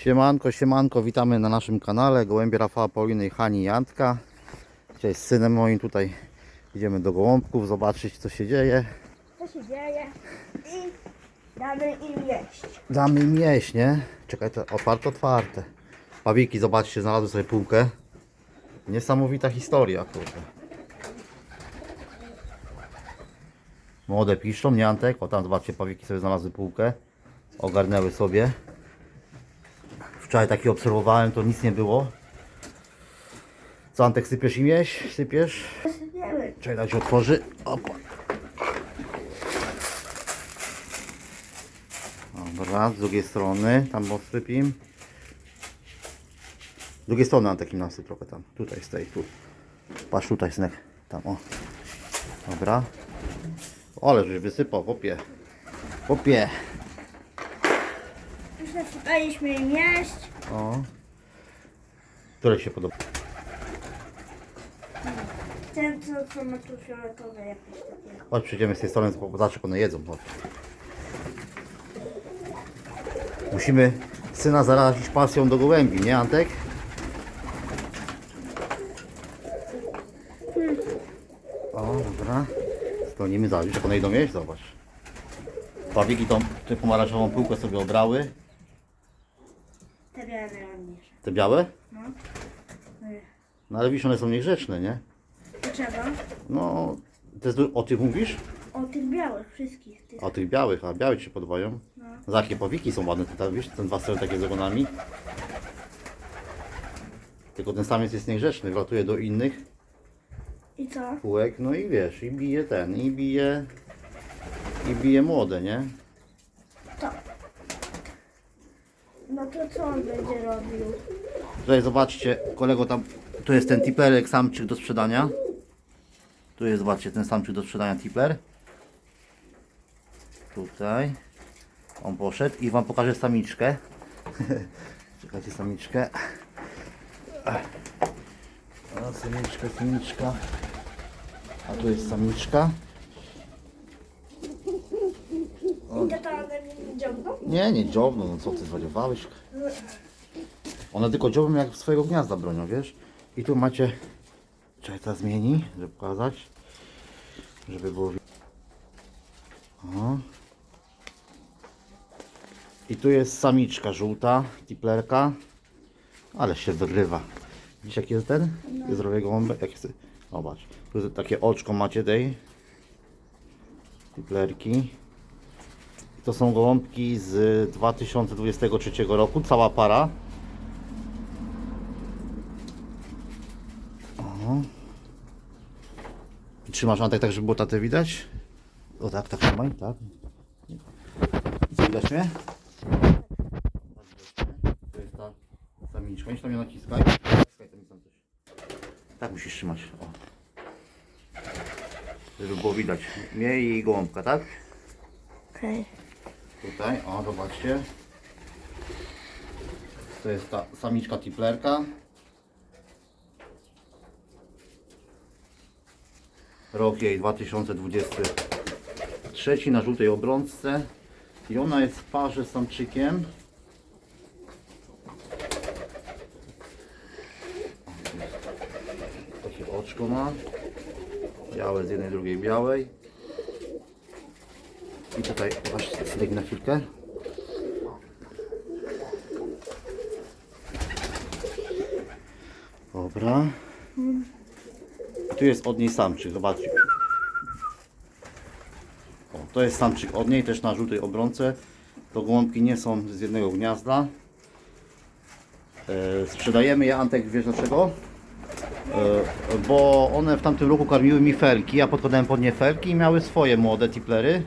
Siemanko, siemanko, witamy na naszym kanale Gołębie Rafała Pauliny i Hani Jantka. Dzisiaj z synem moim tutaj idziemy do gołąbków, zobaczyć co się dzieje. Co się dzieje? I damy im jeść. Damy im jeść, nie? Czekaj, to otwarte, otwarte. Pawiki, zobaczcie, znalazły sobie półkę. Niesamowita historia, kurde. Młode piszczą, nie Antek? O tam zobaczcie, pawiki sobie znalazły półkę. Ogarnęły sobie. Wczoraj taki obserwowałem, to nic nie było. Co Antek, sypiesz im jeść? Sypiesz? Wiem. Czekaj, dać otworzy. Opa. Dobra, z drugiej strony, tam odsypim. Z drugiej strony mam takim nasyp trochę tam. Tutaj, z tej, tu. Patrz tutaj, synek. Tam, o. Dobra. Ale żeś wysypał, popie. Popie. Nasypaliśmy im jeść. O. Które ci się podoba? Ten, co, co ma tu fioletowe jakieś takie. Chodź, przyjdziemy z tej strony, jak one jedzą. Chodź. Musimy syna zarazić pasją do gołębi, nie Antek? O, dobra. Stronimy, zobacz, jak one idą jeść, zobacz. Pawiki tą tę pomarańczową pyłkę sobie obrały. Te białe najładniejsze. Te białe? No. No ale widzisz, one są niegrzeczne, nie? Dlaczego? No, jest, o tych mówisz? O tych białych, wszystkich tych. O tych białych, a białe ci się podobają? No. Za jakie powiki są ładne, te, wiesz, ten dwa strony takie z ogonami. Tylko ten samiec jest niegrzeczny, wlatuje do innych I co? półek, no i wiesz, i bije ten, i bije, i bije młode, nie? To. No to co on będzie robił? Tutaj zobaczcie, kolego tam, tu jest ten tiplerek samczyk do sprzedania. Tu jest, zobaczcie, ten samczyk do sprzedania tipler. Tutaj. On poszedł i wam pokażę samiczkę. Czekajcie, samiczkę. A, samiczka, samiczka. A tu jest samiczka. I to one mnie nie? Nie, dziobną, no co ty zwariowałeś? One tylko dziobną jak swojego gniazda bronią, wiesz? I tu macie... Czekaj, to zmieni, żeby pokazać. Żeby było... O. I tu jest samiczka żółta, tiplerka. Ale się wygrywa. Widzisz jaki jest ten? No. Zdrowie gołąbek? Jak. Zobacz. Tu takie oczko macie tej. Tiplerki. To są gołąbki z 2023 roku, cała para. I Trzymasz Antek tak, żeby było tatę widać? O tak, tak trzymaj, tak. Widać mnie? To jest ta samiczka, nie tam ją naciskaj. Tak musisz trzymać, o. Żeby było widać mnie i gołąbka, tak? Okej. Tutaj, o zobaczcie. To jest ta samiczka tiplerka. Rok jej 2023 na żółtej obrączce. I ona jest w parze z samczykiem. Takie oczko ma. Białe z jednej, drugiej białej. I tutaj masz synek na chwilkę. Dobra. Tu jest od niej samczyk, zobaczcie. O, to jest samczyk od niej, też na żółtej obronce. To gołąbki nie są z jednego gniazda. E, sprzedajemy je, Antek, wiesz dlaczego? E, bo one w tamtym roku karmiły mi felki, ja podkładałem pod nie felki i miały swoje młode tiplery.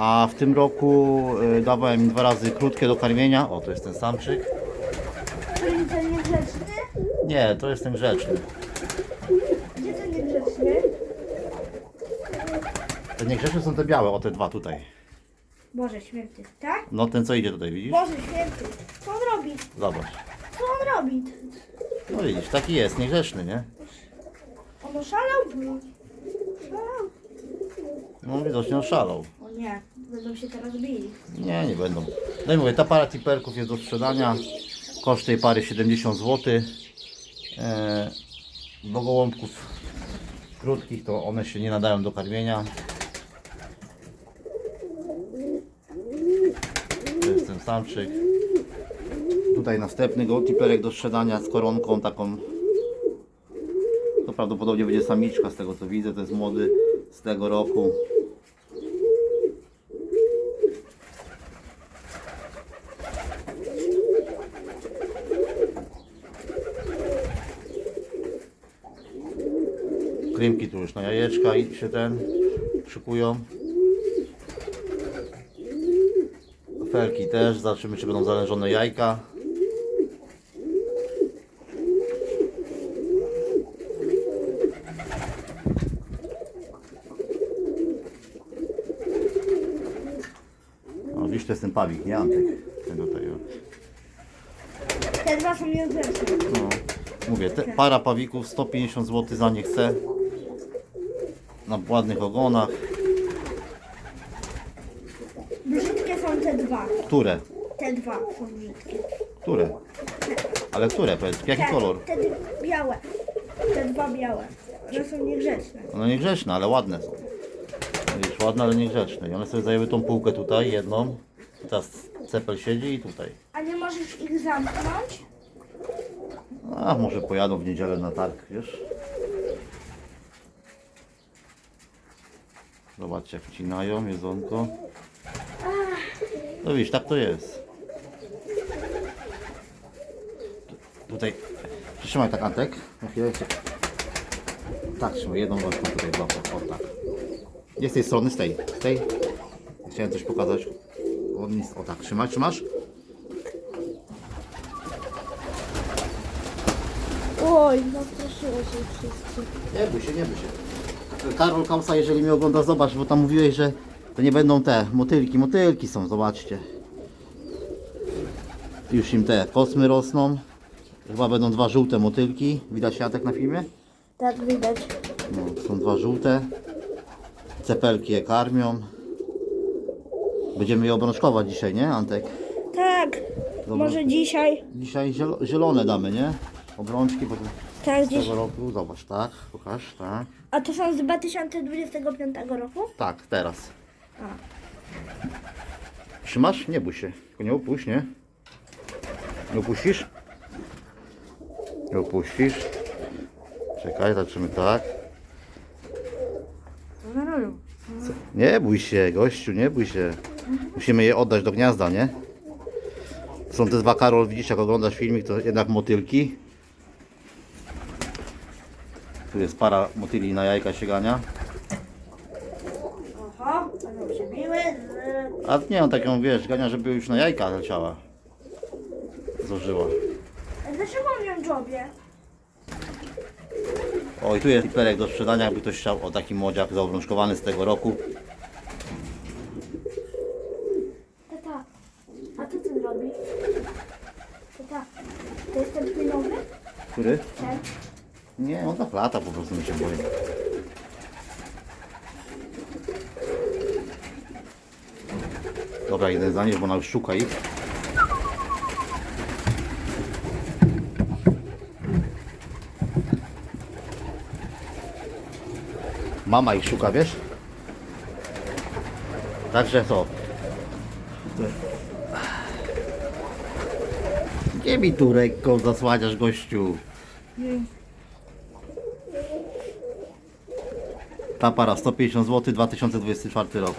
A w tym roku y, dawałem im dwa razy krótkie do karmienia. O, to jest ten samczyk. Czyli ten niegrzeczny? Nie, to jest ten grzeczny. Gdzie ten niegrzeczny? Te niegrzeczne są te białe, o te dwa tutaj. Boże święty, tak? No ten co idzie tutaj, widzisz? Boże święty. Co on robi? Zobacz. Co on robi? No widzisz, taki jest, niegrzeczny, nie? On oszalał? Szalał. No widocznie oszalał. O nie, będą się teraz bili. Nie, nie będą. No i mówię, ta para tiperków jest do sprzedania. Koszt tej pary 70 zł. E, do gołąbków krótkich to one się nie nadają do karmienia. To jest ten samczyk. Tutaj następny gołtiperek do sprzedania z koronką taką. To prawdopodobnie będzie samiczka z tego co widzę. To jest młody z tego roku. Krymki tu już na jajeczka i się ten szykują. Felki też, zobaczymy czy będą zalężone jajka. Jest ten pawik, nie Antek? Ten tutaj, o. Te dwa są. No, mówię, te, para pawików 150 zł za nie chcę. Na ładnych ogonach. Brzydkie są te dwa. Które? Te dwa są brzydkie. Które? Ale które? Powiedz, jaki Te, kolor? te d- białe. Te dwa białe. One są niegrzeczne. No niegrzeczne, ale ładne są. Widzisz, ładne, ale niegrzeczne. I one sobie zajęły tą półkę tutaj, jedną. Teraz cepel siedzi i tutaj. A nie możesz ich zamknąć? A może pojadą w niedzielę na targ, wiesz? Zobaczcie jak wcinają jedzonko. No widzisz, tak to jest. Tu- Tutaj, przytrzymaj tak Antek, na chwilę cię. Tak, trzymaj, jedną rączką tutaj złapał, o tak. Nie z tej strony, z tej, z tej. Chciałem coś pokazać. O, nic, o tak, trzymaj, trzymasz? Oj, no straszyło się wszyscy. Nie bój się, nie bój się. Karol Kausa, jeżeli mnie ogląda, zobacz, bo tam mówiłeś, że to nie będą te motylki. Motylki są, zobaczcie. Już im te kosmy rosną. Chyba będą dwa żółte motylki. Widać siatek na filmie? Tak widać. No, są dwa żółte. Cepelki je karmią. Będziemy je obrączkować dzisiaj, nie Antek? Tak. Dobra. Może dzisiaj. Dzisiaj zielo- zielone damy, nie? Obrączki, bo to Tak, z dziś. tego roku. Zobacz, tak, pokaż, tak. A to są z 2025 roku? Tak, teraz. A. Trzymasz? Nie bój się. Tylko nie upuść, nie? Nie upuścisz? Nie upuścisz. Czekaj, zaczniemy tak. Co one robią? Nie bój się, gościu, nie bój się. Musimy je oddać do gniazda, nie? Są te dwa Karol, widzisz jak oglądasz filmik, to jednak motylki. Tu jest para motyli na jajka sięgania. Oho, będą się biły. A nie, on taką wiesz, gania, żeby już na jajka leciała. Złożyła. A Dlaczego on ją dżobie? O i tu jest tiperek do sprzedania, jakby ktoś chciał o taki młodziak zaobrączkowany z tego roku. Tata, a ty robi? Tata, to jest ten płynowy? Który? Ten? Nie, on tak lata po prostu mi się boi. Dobra, jeden zanieś, bo ona już szuka ich. Mama ich szuka, wiesz? Także co? Nie mi tu ręką zasłaniasz, gościu. Ta para 150 zł, 2024 rok.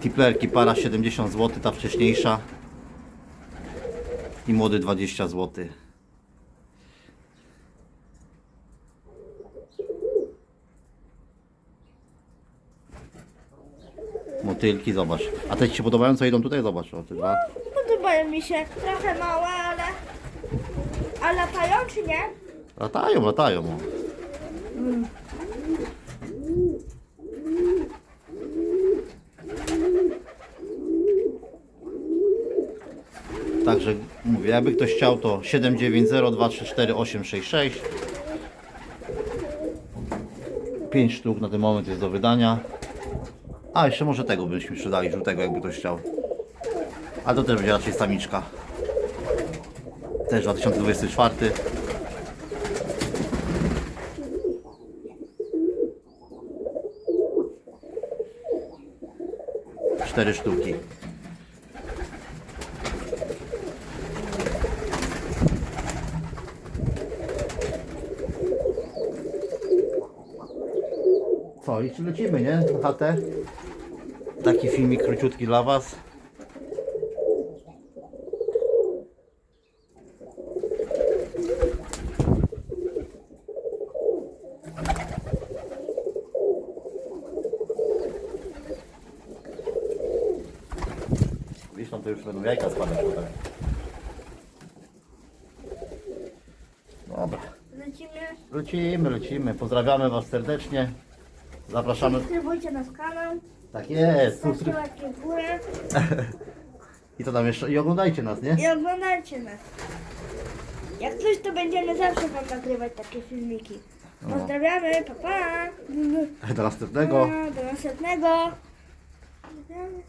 Tiplerki para 70 zł, ta wcześniejsza. I młody 20 zł. Motylki, zobacz. A te Ci się podobają, co idą tutaj? Zobacz, o te dwa. Podobają mi się. Trochę małe, ale... A latają czy nie? Latają, latają. O. Także mówię, jakby ktoś chciał to 790234866 5 sztuk na ten moment jest do wydania. A, jeszcze może tego byśmy sprzedali, żółtego, jakby ktoś chciał. Ale to też będzie raczej samiczka. Też 2024. Cztery sztuki. Co, i lecimy, nie? Na chatę. Taki filmik króciutki dla Was. Wiesz, tam to już będą jajka spadać potem. Dobra. Lecimy. Lecimy, lecimy. Pozdrawiamy Was serdecznie. Zapraszamy. Subskrybujcie nasz kanał. Tak jest. Stawcie łapki w górę. I to tam jeszcze. I oglądajcie nas, nie? I oglądajcie nas. Jak coś, to będziemy zawsze Wam nagrywać takie filmiki. No. Pozdrawiamy, pa pa! Do następnego. Do następnego. Pozdrawiamy.